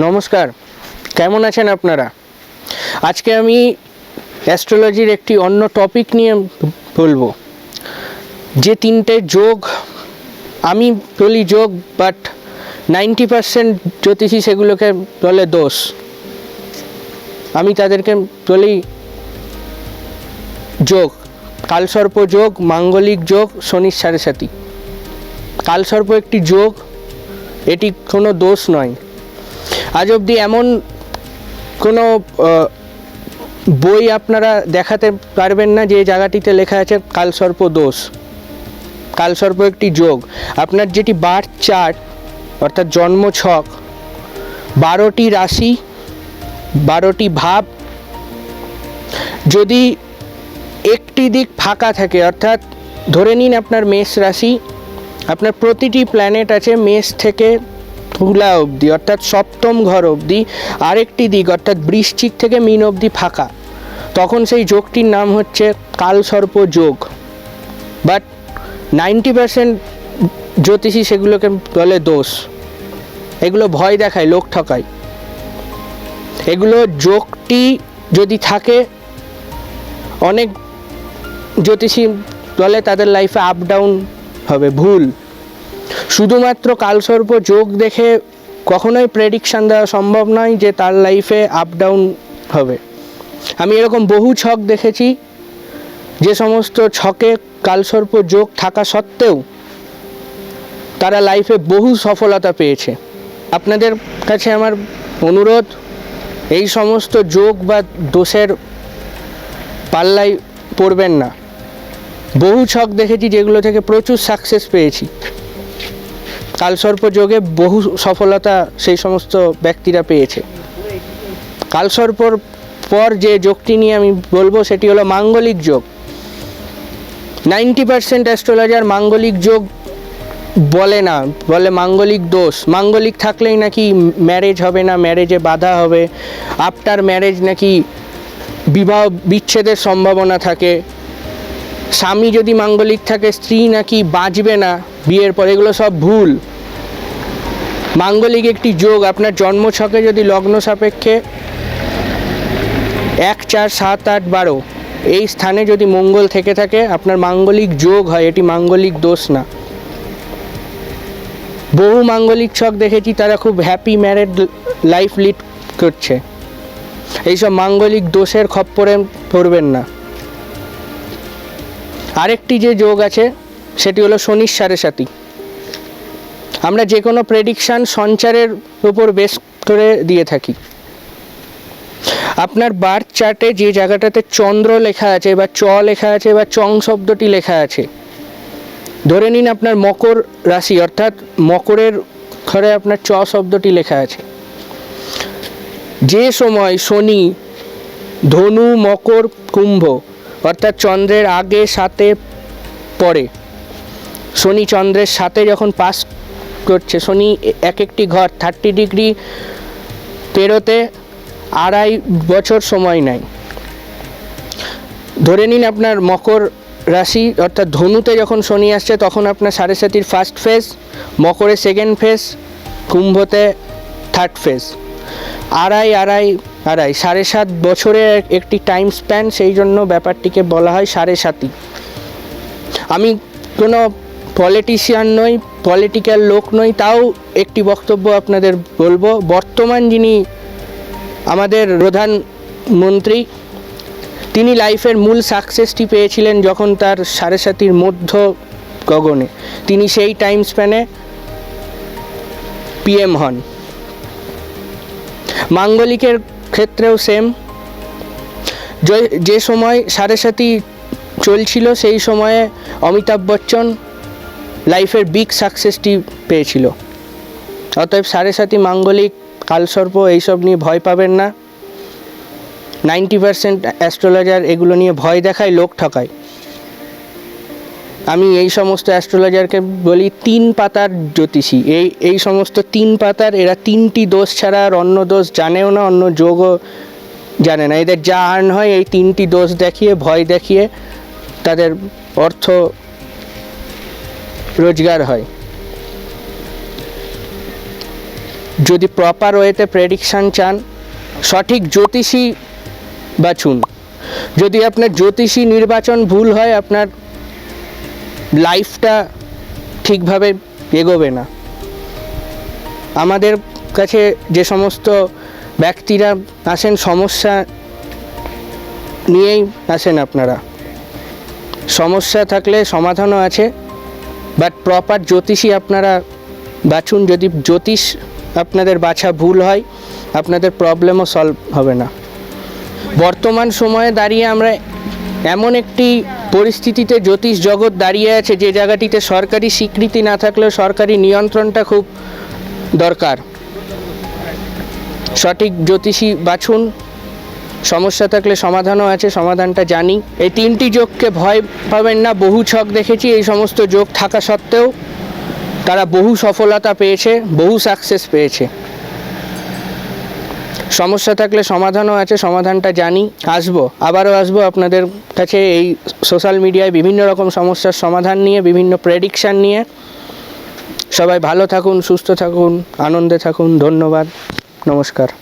নমস্কার, কেমন আছেন আপনারা? আজকে আমি অ্যাস্ট্রোলজির একটি অন্য টপিক নিয়ে বলব। যে তিনটে যোগ, আমি বলি যোগ বাট নাইনটি পার্সেন্ট জ্যোতিষী সেগুলোকে বলে দোষ। আমি তাদেরকে বলি যোগ। কালসর্প যোগ, মাঙ্গলিক যোগ, শনির সাড়ে সাথী কালসর্প একটি যোগ, এটি কোনো দোষ নয়। আজ অবধি এমন কোনো বই আপনারা দেখাতে পারবেন না যে জায়গাটিতে লেখা আছে কালসর্প দোষ। কালসর্প একটি যোগ। আপনার যেটি বার চার্ট, অর্থাৎ জন্ম ছক, বারোটি রাশি, বারোটি ভাব, যদি একটি দিক ফাঁকা থাকে, অর্থাৎ ধরে নিন আপনার মেষ রাশি, আপনার প্রতিটি প্ল্যানেট আছে মেষ থেকে তুলা অবধি, অর্থাৎ সপ্তম ঘর অবধি, আরেকটি দিক, অর্থাৎ বৃশ্চিক থেকে মিন অবধি ফাঁকা। তখন সেই যোগটির নাম হচ্ছে কালসর্প যোগ। বাট নাইনটি পার্সেন্ট জ্যোতিষী সেগুলোকে বলে দোষ। এগুলো ভয় দেখায়, লোক ঠকায়। এগুলো যোগটি যদি থাকে, অনেক জ্যোতিষী বলে তাদের লাইফে আপ ডাউন হবে, ভুল। শুধুমাত্র কালসর্প যোগ দেখে কখনোই প্রেডিকশান দেওয়া সম্ভব নয় যে তার লাইফে আপ ডাউন হবে। আমি এরকম বহু ছক দেখেছি, যে সমস্ত ছকে কালসর্প যোগ থাকা সত্ত্বেও তারা লাইফে বহু সফলতা পেয়েছে। আপনাদের কাছে আমার অনুরোধ, এই সমস্ত যোগ বা দোষের পাল্লায় পড়বেন না। বহু ছক দেখেছি যেগুলো থেকে প্রচুর সাকসেস পেয়েছি। কালসর্প যোগে বহু সফলতা সেই সমস্ত ব্যক্তিরা পেয়েছে। কালসর্পর পর যে যোগটি নিয়ে আমি বলব সেটি হলো মাঙ্গলিক যোগ। নাইনটি পার্সেন্ট অ্যাস্ট্রোলজার মাঙ্গলিক যোগ বলে না, বলে মাঙ্গলিক দোষ। মাঙ্গলিক থাকলেই নাকি ম্যারেজ হবে না ম্যারেজে বাধা হবে। আফটার ম্যারেজ নাকি বিবাহ বিচ্ছেদের সম্ভাবনা থাকে। স্বামী যদি মাঙ্গলিক থাকে, স্ত্রী নাকি বাঁচবে না, বিয়ের পর এগুলো সব ভুল। মাঙ্গলিক একটি যোগ, আপনার জন্মছকে যদি লগ্ন সাপেক্ষে এক, চার, সাত, আট, বারো, এই স্থানে যদি মঙ্গল থেকে থাকে, আপনার মাঙ্গলিক যোগ হয়, এটি মাঙ্গলিক দোষ না। বহু মাঙ্গলিক ছক দেখেছি, তারা খুব হ্যাপি ম্যারেড লাইফ লিড করছে। এইসব মাঙ্গলিক দোষের খপ্পরে পড়বেন না। আরেকটি যে যোগ আছে, সেটি হলো শনির সাড়ে সাথী আমরা যে কোনো প্রেডিকশান সঞ্চারের উপর বেশ করে দিয়ে থাকি। আপনার বার্থ চার্টে যে জায়গাটাতে চন্দ্র লেখা আছে বা চ লেখা আছে বা চং শব্দটি লেখা আছে, ধরে নিন আপনার মকর রাশি, অর্থাৎ মকরের ঘরে আপনার চ শব্দটি লেখা আছে। যে সময় শনি, ধনু, মকর, কুম্ভ, অর্থাৎ চন্দ্রের আগে, সাথে, পরে, শনি চন্দ্রের সাথে যখন পাস করছে। শনি এক একটি ঘর থার্টি ডিগ্রি পেরোতে আড়াই বছর সময় নেয়। ধরে নিন আপনার মকর রাশি, অর্থাৎ ধনুতে যখন শনি আসছে, তখন আপনার সাড়ে সাতির ফার্স্ট ফেজ মকরে সেকেন্ড ফেজ কুম্ভতে থার্ড ফেজ আড়াই আড়াই আড়াই, সাড়ে সাত বছরের একটি টাইম স্প্যান সেই জন্য ব্যাপারটিকে বলা হয় সাড়ে সাতি। আমি কোনো পলিটিশিয়ান নই পলিটিক্যাল লোক নই, তাও একটি বক্তব্য আপনাদের বলব। বর্তমান যিনি আমাদের প্রধানমন্ত্রী তিনি লাইফের মূল সাকসেসটি পেয়েছিলেন যখন তার সাড়ে সাতির মধ্য গগনে। তিনি সেই টাইম স্প্যানে পিএম হন। মাঙ্গলিকের ক্ষেত্রেও সেম যে সময় সাড়ে সাতি চলছিল, সেই সময়ে অমিতাভ বচ্চন লাইফের বিগ সাকসেসটি পেয়েছিল। অতএব সাড়ে সাতি মাঙ্গলিক কালসর্প এইসব নিয়ে ভয় পাবেন না। নাইনটি পার্সেন্ট অ্যাস্ট্রোলজার এগুলো নিয়ে ভয় দেখায়, লোক ঠকায়। আমি এই সমস্ত অ্যাস্ট্রোলজারকে বলি তিন পাতার জ্যোতিষী। এই এই সমস্ত তিন পাতার, এরা তিনটি দোষ ছাড়া আর অন্য দোষ জানেও না, অন্য যোগও জানে না। এদের যা আর্ন হয়, এই তিনটি দোষ দেখিয়ে, ভয় দেখিয়ে তাদের অর্থ রোজগার হয়। যদি প্রপার ওয়েতে প্রেডিকশান চান, সঠিক জ্যোতিষী বাছুন। যদি আপনার জ্যোতিষী নির্বাচন ভুল হয়, আপনার লাইফটা ঠিকভাবে এগোবে না। আমাদের কাছে যে সমস্ত ব্যক্তিরা আসেন, সমস্যা নিয়েই আসেন আপনারা। সমস্যা থাকলে সমাধানও আছে। বাট প্রপার জ্যোতিষী আপনারা বাছুন, যদি জ্যোতিষ আপনাদের বাছা ভুল হয়, আপনাদের প্রবলেমও সলভ হবে না। বর্তমান সময়ে দাঁড়িয়ে আমরা এমন একটি পরিস্থিতিতে জ্যোতিষ জগৎ দাঁড়িয়ে আছে, যে জায়গাটিতে সরকারি স্বীকৃতি না থাকলেও সরকারি নিয়ন্ত্রণটা খুব দরকার। সঠিক জ্যোতিষী বাছুন সমস্যা থাকলে সমাধানও আছে, সমাধানটা জানি। এই তিনটি যোগকে ভয় পাবেন না, বহু ছক দেখেছি, এই সমস্ত যোগ থাকা সত্ত্বেও তারা বহু সফলতা পেয়েছে, বহু সাকসেস পেয়েছে। সমস্যা থাকলে সমাধানও আছে, সমাধানটা জানি। আসব, আবারও আসব আপনাদের কাছে এই সোশ্যাল মিডিয়ায় বিভিন্ন রকম সমস্যার সমাধান নিয়ে, বিভিন্ন প্রেডিকশান নিয়ে। সবাই ভালো থাকুন, সুস্থ থাকুন, আনন্দে থাকুন, ধন্যবাদ, নমস্কার।